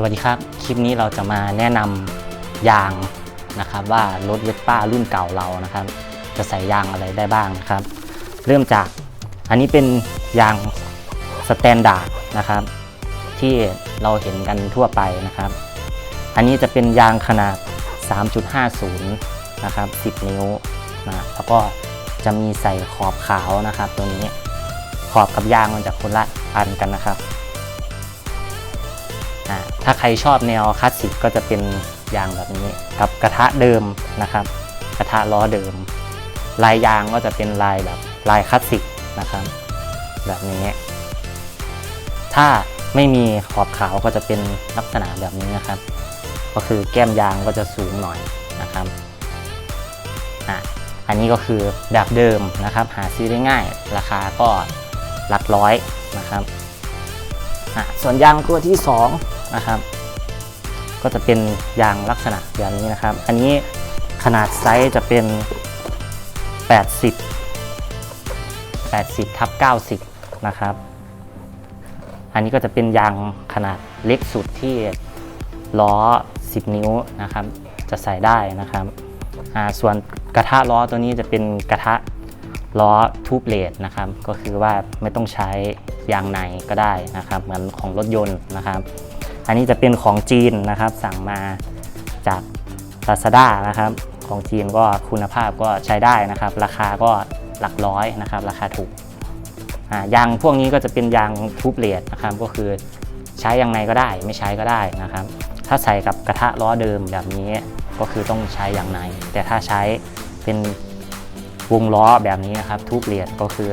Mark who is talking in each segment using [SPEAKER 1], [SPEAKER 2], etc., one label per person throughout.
[SPEAKER 1] สวัสดีครับ คลิปนี้เราจะมาแนะนำยางนะครับ ว่ารถเวสป้ารุ่นเก่าเรานะครับ จะใส่ยางอะไรได้บ้างนะครับ เริ่มจากอันนี้เป็นยางสแตนดาร์ดนะครับ ที่เราเห็นกันทั่วไปนะครับ อันนี้จะเป็นยางขนาด 3.50 นะครับ 10 นิ้วนะแล้วก็จะมีใส่ขอบขาวนะครับ ตัวนี้ขอบกับยางมันจะคนละอันกันนะครับ ถ้าใครชอบแนวคลาสสิกก็จะเป็นยางแบบนี้กับกระทะเดิมนะครับ กระทะล้อเดิม ลายยางก็จะเป็นลายแบบลายคลาสสิกนะครับ แบบนี้ ถ้าไม่มีขอบขาวก็จะเป็นลักษณะแบบนี้นะครับ ก็คือแก้มยางก็จะสูงหน่อยนะครับอะอันนี้ก็คือแบบเดิมนะครับ หาซื้อได้ง่าย ราคาก็หลักร้อยนะครับอะส่วนยางตัวที่ 2 นะครับ ก็จะเป็นยางลักษณะแบบนี้นะครับ อันนี้ขนาดไซส์จะเป็น 80 80ทับ90 นะครับ อันนี้ก็จะเป็นยางขนาดเล็กสุดที่ล้อ 10 นิ้วนะครับ จะใส่ได้นะครับ ส่วนกระทะล้อตัวนี้จะเป็นกระทะล้อทูบเลดนะครับ ก็คือว่าไม่ต้องใช้ยางในก็ได้นะครับ เหมือนของรถยนต์นะครับ อันนี้จะเป็นของจีนนะครับ สั่งมาจาก Lazada นะครับ ของจีนก็คุณภาพก็ใช้ได้นะครับ ราคาก็หลักร้อยนะครับ ราคาถูกยางพวกนี้ก็จะเป็นยางทูบเลดนะครับ ก็คือใช้ยางในก็ได้ไม่ใช้ก็ได้นะครับ ถ้าใส่กับกระทะล้อเดิมแบบนี้ก็คือต้องใช้อย่างในแต่ถ้าใช้เป็นวงล้อแบบนี้นะครับทุบเลียดก็คือ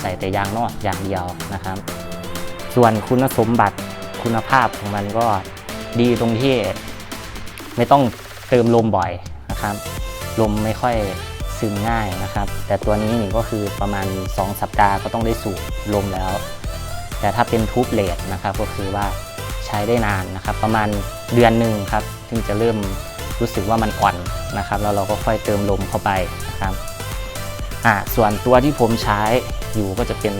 [SPEAKER 1] ใส่แต่ยางนอกอย่างเดียวนะครับ ส่วนคุณสมบัติ คุณภาพของมันก็ดีตรงที่ไม่ต้องเติมลมบ่อยนะครับ ลมไม่ค่อยซึมง่ายนะครับ แต่ตัวนี้นี่ก็คือประมาณ 2 สัปดาห์ก็ต้องได้สูบลมแล้ว แต่ถ้าเป็นทูบเลดนะครับก็คือว่าใช้ได้นานนะครับ ประมาณเดือนหนึ่งครับถึงจะเริ่มรู้สึกว่ามันอ่อนนะครับ แล้วเราก็ค่อยเติมลมเข้าไปนะครับอ่าส่วนตัวที่ผมใช้อยู่ก็จะเป็น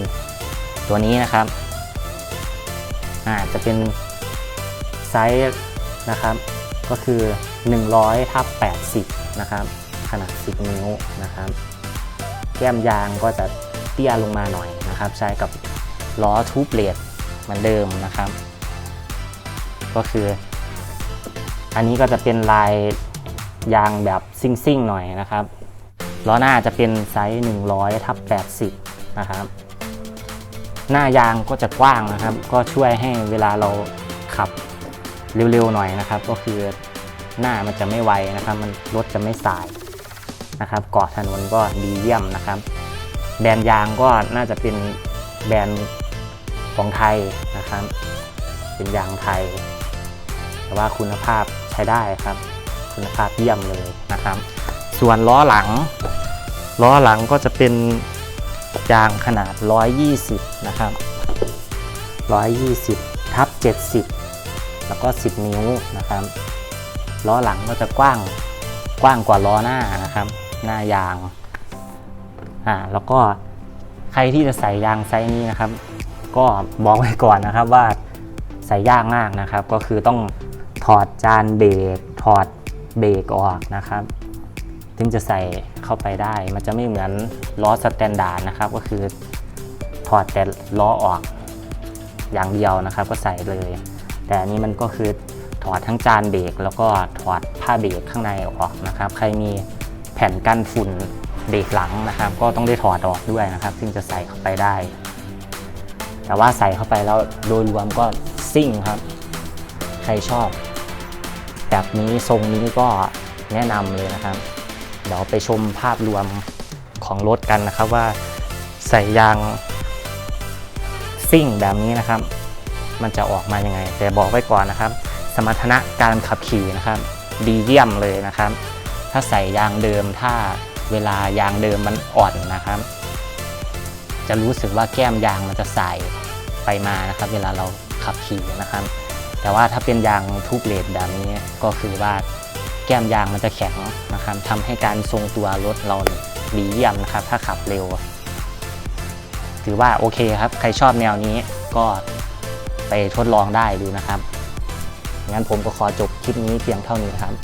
[SPEAKER 1] ตัวนี้นะครับ อ่าจะเป็นไซส์นะครับ ก็คือ 100ทับ80 นะครับ ขนาด 10 นิ้วนะครับ แก้มยางก็จะเตี้ยลงมาหน่อยนะครับ ใช้กับล้อทูบเลดเหมือนเดิมนะครับ ก็คือ อันนี้ก็จะเป็นลายยางแบบซิ่งๆหน่อยนะครับล้อหน้าจะเป็นไซส์ 100ทับ80 นะครับ หน้ายางก็จะกว้างนะครับ ก็ช่วยให้เวลาเราขับเร็วๆหน่อยนะครับ ก็คือหน้ามันจะไม่ไวนะครับ มันรถจะไม่สายนะครับเกาะถนนก็ดีเยี่ยมนะครับ แบรนด์ยางก็น่าจะเป็นแบรนด์ของไทยนะครับ เป็นยางไทย แต่ว่าคุณภาพใช้ได้ครับ คุณภาพเยี่ยมเลยนะครับ ส่วนล้อหลัง ล้อหลังก็จะเป็น ยางขนาด 120 นะครับ 120 ทับ 70 แล้วก็ 10 นิ้วนะครับ ล้อหลังก็จะกว้าง กว้างกว่าล้อหน้านะครับ หน้ายาง อ่า แล้วก็ใครที่จะใส่ยางไซส์นี้นะครับ ก็บอกไว้ก่อนนะครับว่าใส่ยากมากนะครับ ก็คือต้องถอดจานเบรกถอดเบรกออกนะครับ ถึงจะใส่เข้าไปได้ มันจะไม่เหมือนล้อสแตนดาร์ดนะครับ ก็คือถอดแต่ล้อออกอย่างเดียวนะครับ ก็ใส่เลย แต่อันนี้มันก็คือถอดทั้งจานเบรกแล้วก็ถอดผ้าเบรกข้างในออกนะครับ ใครมีแผ่นกั้นฝุ่นเบรกหลังนะครับ ก็ต้องได้ถอดออกด้วยนะครับถึงจะใส่เข้าไปได้ แต่ว่าใส่เข้าไปแล้วโดยรวมก็ซิ่งครับ ใครชอบ แบบนี้ทรงนี้ก็แนะนำเลยนะครับ ดี๋ยวไปชมภาพรวมของรถกันนะครับว่าใส่ยางซิ่งแบบนี้นะครับ มันจะออกมายังไง แต่บอกไว้ก่อนนะครับ สมรรถนะการขับขี่นะครับ ดีเยี่ยมเลยนะครับ ถ้าใส่ยางเดิมถ้าเวลายางเดิมมันอ่อนนะครับ จะรู้สึกว่าแก้มยางมันจะใส่ไปมานะครับ เวลาเราขับขี่นะครับ แต่ว่าถ้าเป็นยางทูบเลดแบบนี้ก็คือว่า ก้มยางมันจะแข็งนะครับทำให้การทรงตัวรถเราดีเยี่ยมนะครับ ถ้าขับเร็ว ถือว่าโอเคครับ ใครชอบแนวนี้ก็ไปทดลองได้ดูนะครับงั้นผมก็ขอจบคลิปนี้เพียงเท่านี้ครับ